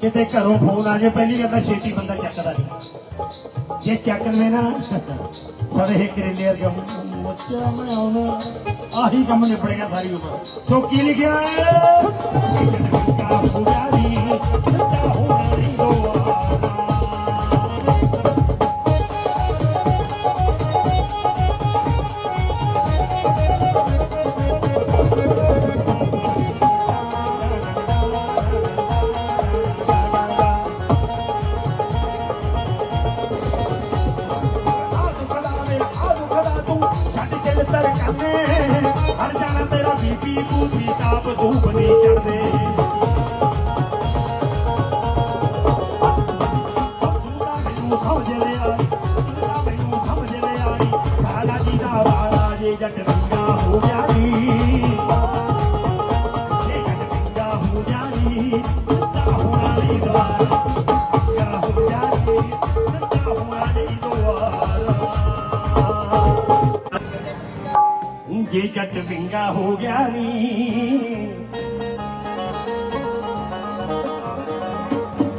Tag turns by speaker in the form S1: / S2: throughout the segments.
S1: ਕਿਤੇ ਘਰੋਂ ਫੋਨ ਆ ਜਾਏ ਪਹਿਲੀ ਗੱਲ ਤਾਂ ਛੇਤੀ ਬੰਦਾ ਚੱਕਦਾ ਨਹੀਂ ਜੇ ਚੱਕ ਲਵੇ ਨਾ ਸਾਰੇ ਕਰੇਲੇ ਵਰਗਾ ਮੱਚਾ ਮੈਂ ਆਉਣਾ ਆਹੀ ਕੰਮ ਨਿਬੜੇਗਾ ਸਾਰੀ ਉਮਰ ਸੋ ਕੀ ਲਿਖਿਆ ਹੈ ਜੇ ਜੱਟ ਵਿੰਗਾ ਹੋ ਗਿਆ ਨੀ।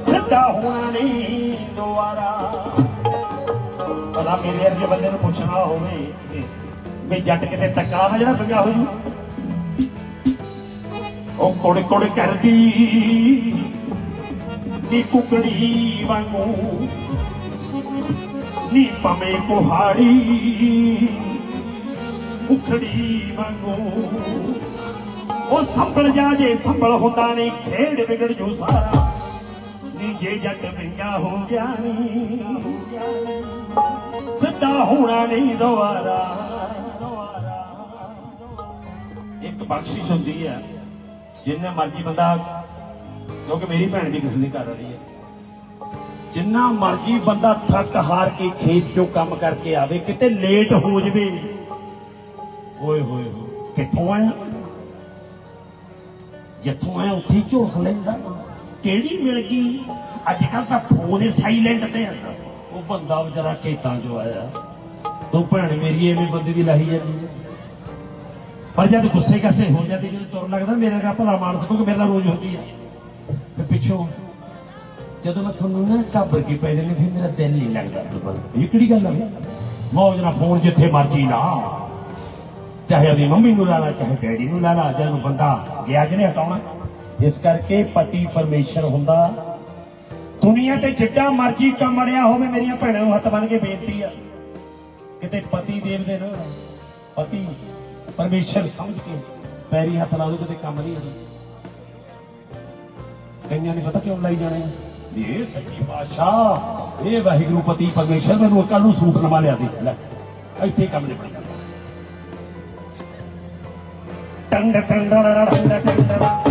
S1: ਸਿੱਧਾ ਹੋਣਾ ਨਹੀਂ ਦੁਆਰਾ ਪਤਾ ਮੇਰੇ ਅੱਗੇ ਬੰਦੇ ਨੂੰ ਪੁੱਛਣਾ ਹੋਵੇ ਵੀ ਜੱਟ ਕਿਤੇ ਤੱਕਾ ਵਾ ਜਿਹੜਾ ਵਿੰਗਾ ਹੋ ਜੂ। ਉਹ ਕੁੜ ਕੁੜ ਕਰਦੀ। ਨੀ ਕੁਕੜੀ ਵਾਂਗੂ। ਨੀ ਪਵੇਂ ਕੁਹਾੜੀ, ਉਖੜੀ ਵਾਂਗੂ। ਉਹ ਸੰਭਲ ਜਾ ਜੇ ਸੰਭਲ ਹੁੰਦਾ ਨਹੀਂ, ਖੇਡ ਵਿਗੜ ਜੂ ਸਾਰਾ। ਨੀ ਜੇ ਜੱਟ ਵਿੰਗਾ ਹੋ ਗਿਆ ਨੀ, ਸਿੱਧਾ ਹੋਣਾ ਨਹੀਂ ਦੁਆਰਾ ਦੁਆਰਾ ਇੱਕ ਬਖਸ਼ਿਸ਼ ਹੁੰਦੀ ਹੈ, ਜਿੰਨੇ ਮਰਜ਼ੀ ਬੰਦਾ ਕਿਉਂਕਿ ਮੇਰੀ ਭੈਣ ਵੀ ਕਿਸੇ ਦੀ ਘਰ ਵਾਲੀ ਹੈ। ਜਿੰਨਾ ਮਰਜ਼ੀ ਬੰਦਾ ਥੱਕ ਹਾਰ ਕੇ ਖੇਤ ਚੋਂ ਕੰਮ ਕਰਕੇ ਆਵੇ, ਕਿਤੇ ਲੇਟ ਹੋ ਜਵੇ। ਓਏ ਹੋਏ ਹੋਏ, ਕਿੱਥੋਂ ਆਇਆ? ਜਿੱਥੋਂ ਆਇਆ, ਉੱਥੇ ਝੋਸ ਲੈਂਦਾ। ਕਿਹੜੀ ਮਿਲ ਗਈ? ਅੱਜ ਕੱਲ ਤਾਂ ਫੋਨ ਹੀ ਸਾਇਲੈਂਟ ਤੇ ਆ। ਉਹ ਬੰਦਾ ਵਿਚਾਰਾ ਖੇਤਾਂ ਚੋਂ ਆਇਆ। ਤੂੰ ਭੈਣ ਮੇਰੀ ਐਵੇਂ ਬੰਦੇ ਦੀ ਲਾਹੀ ਜਾਂਦੀ ਹੈ। ਪਰ ਜਦ ਗੁੱਸੇ ਕਾਸੇ ਹੋ ਜਾਂਦੀ, ਜਦੋਂ ਤੁਰ ਲੱਗਦਾ, ਮੇਰਾ ਕਾ ਭਲਾ ਮਾਨਸ ਕਿਉਂਕਿ ਮੇਰੇ ਨਾਲ ਰੋਜ਼ ਹੁੰਦੀ ਆ। ਤੇ ਪਿੱਛੋਂ ਜਦੋਂ ਮੈਂ ਤੁਹਾਨੂੰ ਨਾ ਘਾਬਰ ਕੇ ਪੈ ਜਾਂਦੀ, ਫਿਰ ਮੇਰਾ ਦਿਲ ਨਹੀਂ ਲੱਗਦਾ ਦੁਬਾਰਾ ਇਹ ਕਿਹੜੀ ਗੱਲ ਹੈ ਮੌਜ ਨਾਲ ਫੋਨ ਜਿੱਥੇ ਮਰਜ਼ੀ ਲਾ। ਚਾਹੇ ਉਹਦੀ ਮੰਮੀ ਨੂੰ ਲਾ ਲਾ, ਚਾਹੇ ਡੈਡੀ ਨੂੰ ਲਾ ਲਾ ਜਦੋਂ ਬੰਦਾ ਗਿਆ ਜਿਹਨੇ ਹਟਾਉਣਾ। ਇਸ ਕਰਕੇ ਪਤੀ ਪਰਮੇਸ਼ਰ ਹੁੰਦਾ। ਦੁਨੀਆ ਤੇ ਜਿੱਡਾ ਮਰਜ਼ੀ ਕੰਮ ਅੜਿਆ ਹੋਵੇ, ਮੇਰੀਆਂ ਭੈਣਾਂ ਨੂੰ ਹੱਥ ਬੰਨ ਕੇ ਬੇਨਤੀ ਆ। ਕਿਤੇ ਪਤੀ ਦੇਵ ਦੇ ਨਾ, ਪਤੀ ਪਰਮੇਸ਼ਰ ਸਮਝ ਕੇ ਪੈਰੀ ਹੱਥ ਲਾ ਦੋ, ਕਿਤੇ ਕੰਮ ਨਹੀਂ ਆਉਂਦਾ। ਕਈਆਂ ਨੇ ਪਤਾ ਕਿਉਂ ਲਾਈ ਜਾਣੇ ਆ? ਵੀ ਇਹ ਸੱਚੀ ਬਾਦਸ਼ਾਹ ਇਹ ਵਾਹਿਗੁਰੂ ਪਤੀ ਪਰਮੇਸ਼ਰ ਮੈਨੂੰ ਕੱਲ ਨੂੰ ਸੂਟ ਨਵਾ ਲਿਆ ਦੇ। ਲੈ, ਇੱਥੇ ਕੰਮ ਨਿਬੜ ਜਾਂਦਾ ਟੰਡ ਟੰਡ ਟੰਡ ਟੰਡ।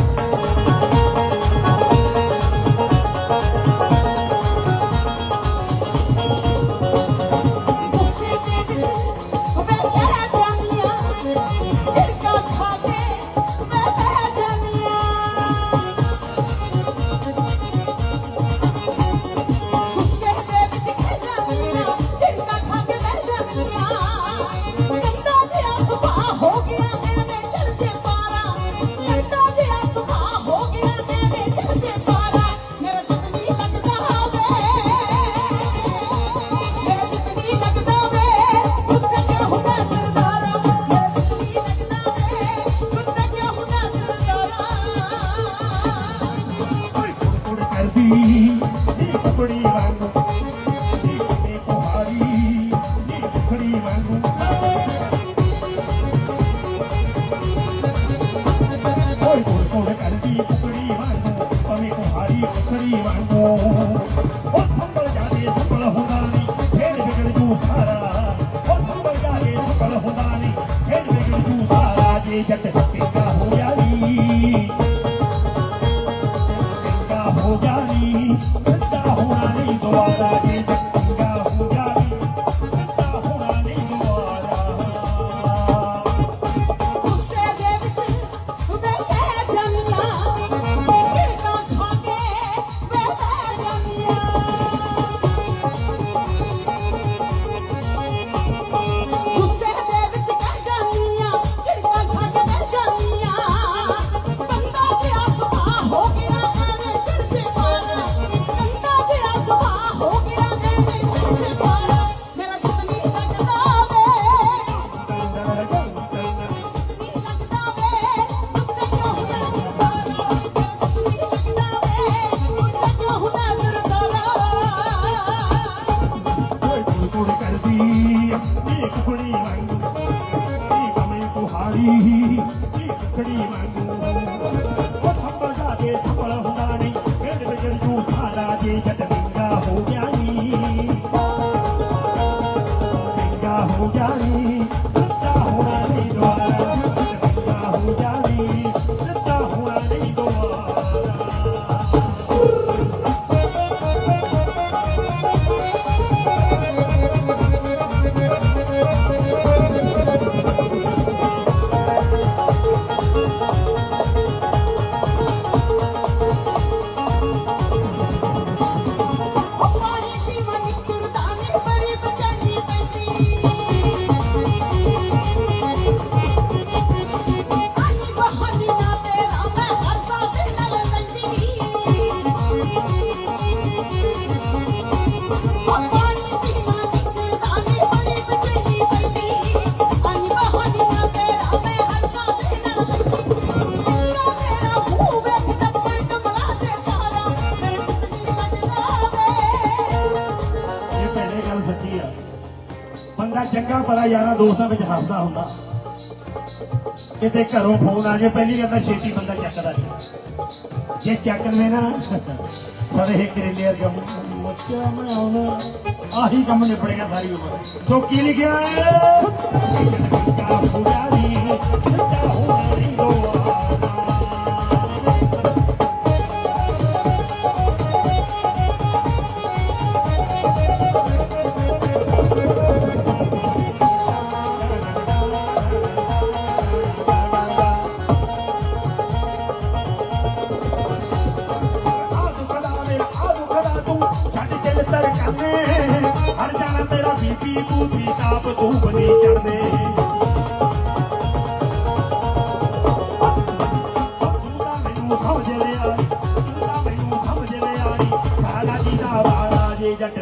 S1: ਕਰਦੀ। ਨੀ ਕੁੜੀ ਵਾਂਗੂ ਬੰਦਾ ਚੰਗਾ ਭਲਾ ਯਾਰਾਂ ਦੋਸਤਾਂ ਵਿੱਚ ਹੱਸਦਾ ਹੁੰਦਾ। ਕਿਤੇ ਘਰੋਂ ਫੋਨ ਆ ਜਾਏ ਪਹਿਲੀ ਗੱਲ ਤਾਂ ਛੇਤੀ ਬੰਦਾ ਚੱਕਦਾ ਨਹੀਂ। ਜੇ ਚੱਕ ਲਵੇ ਨਾ, ਸਰੇ ਕਰੇਲੇ ਵਰਗਾ ਮੱਚਾ ਮੈਂ ਆਹੀ ਕੰਮ ਨਿਬੜੇਗਾ ਸਾਰੀ ਉਮਰ। ਸੋ ਕੀ ਲਿਖਿਆ ਹੈ? ਚੰਗਾ ਪੁਰਾਣੀ ਚੰਗਾ ਹੋਣਾ ਨਹੀਂ ਚੱਲ ਹਰ ਜਾਣਾ ਤੇਰਾ ਬੀਬੀ, ਬੂਬੀ ਤਾਪ ਤੂੰ ਬਣੀ ਚੜਦੇ ਤੂੰ ਤਾਂ ਮੈਨੂੰ ਸਮਝ ਲਿਆ ਤੂੰ ਤਾਂ ਮੈਨੂੰ ਸਮਝ ਲਿਆ ਕਾਲਾ ਜੀ ਦਾ ਵਾਲਾ ਜੇ ਜੱਟ